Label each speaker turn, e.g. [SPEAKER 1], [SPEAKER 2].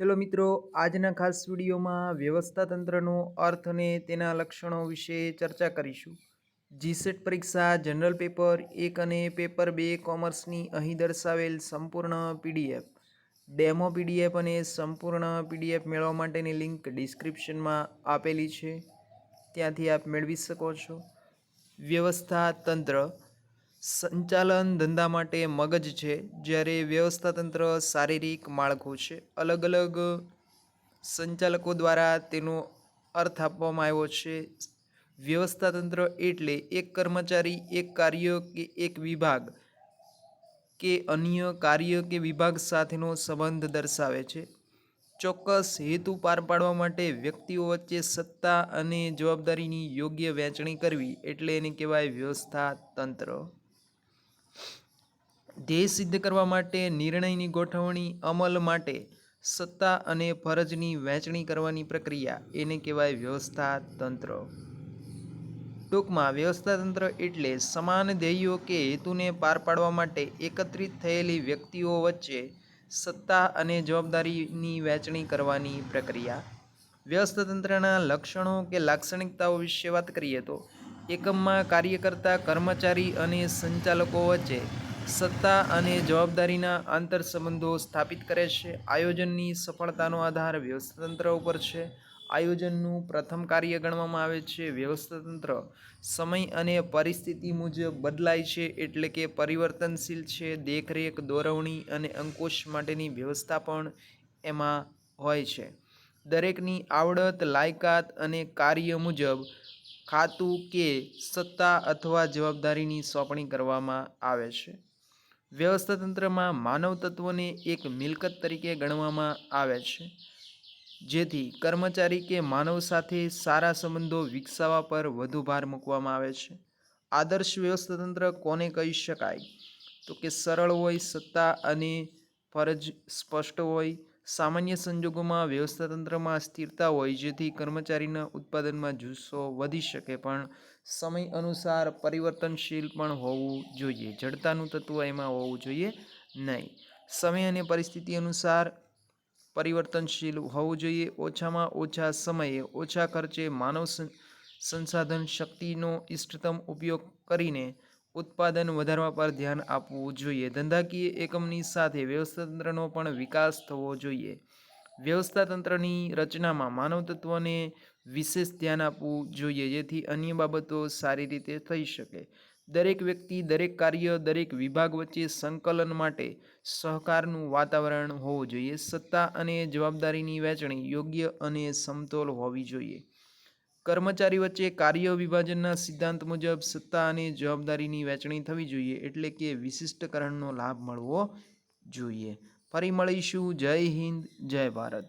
[SPEAKER 1] Hello મિત્રો, આજના ખાસ વિડીયોમાં વ્યવસ્થા તંત્રનો અર્થ અને તેના લક્ષણો વિશે ચર્ચા કરીશું. જીસેટ પરીક્ષા, જનરલ પેપર, એક અને પેપર બે કોમર્સની અહીં દર્શાવેલ સંપૂર્ણ પીડીએફ ડેમો પીડીએફ અને સંપૂર્ણ પીડીએફ મેળવવા માટેની લિંક ડિસ્ક્રિપ્શનમાં આપેલી છે. ત્યાંથી આપ મેળવી શકો છો. વ્યવસ્થા તંત્ર સંચાલન ધંધા માટે મગજ છે, જ્યારે વ્યવસ્થા તંત્ર શારીરિક માળખું છે. અલગ અલગ સંચાલકો દ્વારા તેનો અર્થ આપવામાં આવ્યો છે. વ્યવસ્થા તંત્ર એટલે એક કર્મચારી, એક કાર્ય કે એક વિભાગ કે અન્ય કાર્ય કે વિભાગ સાથેનો સંબંધ દર્શાવે છે. ચોક્કસ હેતુ પાર પાડવા માટે વ્યક્તિઓ વચ્ચે સત્તા અને જવાબદારીની યોગ્ય વહેંચણી કરવી એટલે એને કહેવાય વ્યવસ્થા તંત્ર ધ્યેય સિદ્ધ કરવા માટે, નિર્ણયની ગોઠવણી અમલ માટે, સત્તા અને ફરજની વહેંચણી કરવાની પ્રક્રિયા, એને કહેવાય વ્યવસ્થા તંત્ર ટૂંકમાં વ્યવસ્થા તંત્ર એટલે સમાન ધ્યેયો કે હેતુને પાર પાડવા માટે એકત્રિત થયેલી વ્યક્તિઓ વચ્ચે સત્તા અને જવાબદારીની વહેંચણી કરવાની પ્રક્રિયા. વ્યવસ્થા તંત્રના લક્ષણો કે લાક્ષણિકતાઓ વિશે વાત કરીએ તો, એકમમાં કાર્ય કરતા કર્મચારી અને સંચાલકો વચ્ચે સત્તા અને જવાબદારીના આંતર સંબંધો સ્થાપિત કરે છે. આયોજનની સફળતાનો આધાર વ્યવસ્થાતંત્ર ઉપર છે. આયોજનનું પ્રથમ કાર્ય ગણવામાં આવે છે. વ્યવસ્થાતંત્ર સમય અને પરિસ્થિતિ મુજબ બદલાય છે એટલે કે પરિવર્તનશીલ છે. દેખરેખ, દોરવણી અને અંકુશ માટેની વ્યવસ્થા પણ એમાં હોય છે. દરેકની આવડત, લાયકાત અને કાર્ય મુજબ ખાતું કે સત્તા અથવા જવાબદારીની સોંપણી કરવામાં આવે છે. વ્યવસ્થાતંત્રમાં માનવ તત્વોને એક મિલકત તરીકે ગણવામાં આવે છે. જેથી કર્મચારી કે માનવ સાથે સારા સંબંધો વિકસાવવા પર વધુ ભાર મૂકવામાં આવે છે. આદર્શ વ્યવસ્થાતંત્ર કોને કહી શકાય? તો કે સરળ હોય સત્તા અને ફરજ સ્પષ્ટ હોય. સામાન્ય સંજોગોમાં વ્યવસ્થાતંત્રમાં સ્થિરતા હોય, જેથી કર્મચારીના ઉત્પાદનમાં જુસ્સો વધી શકે, પણ સમય અનુસાર પરિવર્તનશીલ પણ હોવું જોઈએ. જડતાનું તત્વ એમાં હોવું જોઈએ નહીં. સમય અને પરિસ્થિતિ અનુસાર પરિવર્તનશીલ હોવું જોઈએ. ઓછામાં ઓછા સમયે, ઓછા ખર્ચે માનવ સંસાધન શક્તિનો ઇષ્ટતમ ઉપયોગ કરીને ઉત્પાદન વધારવા પર ધ્યાન આપવું જોઈએ. ધંધાકીય એકમની સાથે વ્યવસ્થાતંત્રનો પણ વિકાસ થવો જોઈએ. વ્યવસ્થાતંત્રની રચનામાં માનવ તત્વને વિશેષ ધ્યાન આપવું જોઈએ, જેથી અન્ય બાબતો સારી રીતે થઈ શકે. દરેક વ્યક્તિ, દરેક કાર્ય, દરેક વિભાગ વચ્ચે સંકલન માટે સહકારનું વાતાવરણ હોવું જોઈએ. સત્તા અને જવાબદારીની વહેંચણી યોગ્ય અને સમતોલ હોવી જોઈએ. કર્મચારી વચ્ચે કાર્ય વિભાજનના સિદ્ધાંત મુજબ સત્તા અને જવાબદારીની વહેંચણી થવી જોઈએ, એટલે કે વિશિષ્ટકરણનો લાભ મળવો જોઈએ. ફરી મળીશું. જય હિન્દ, જય ભારત.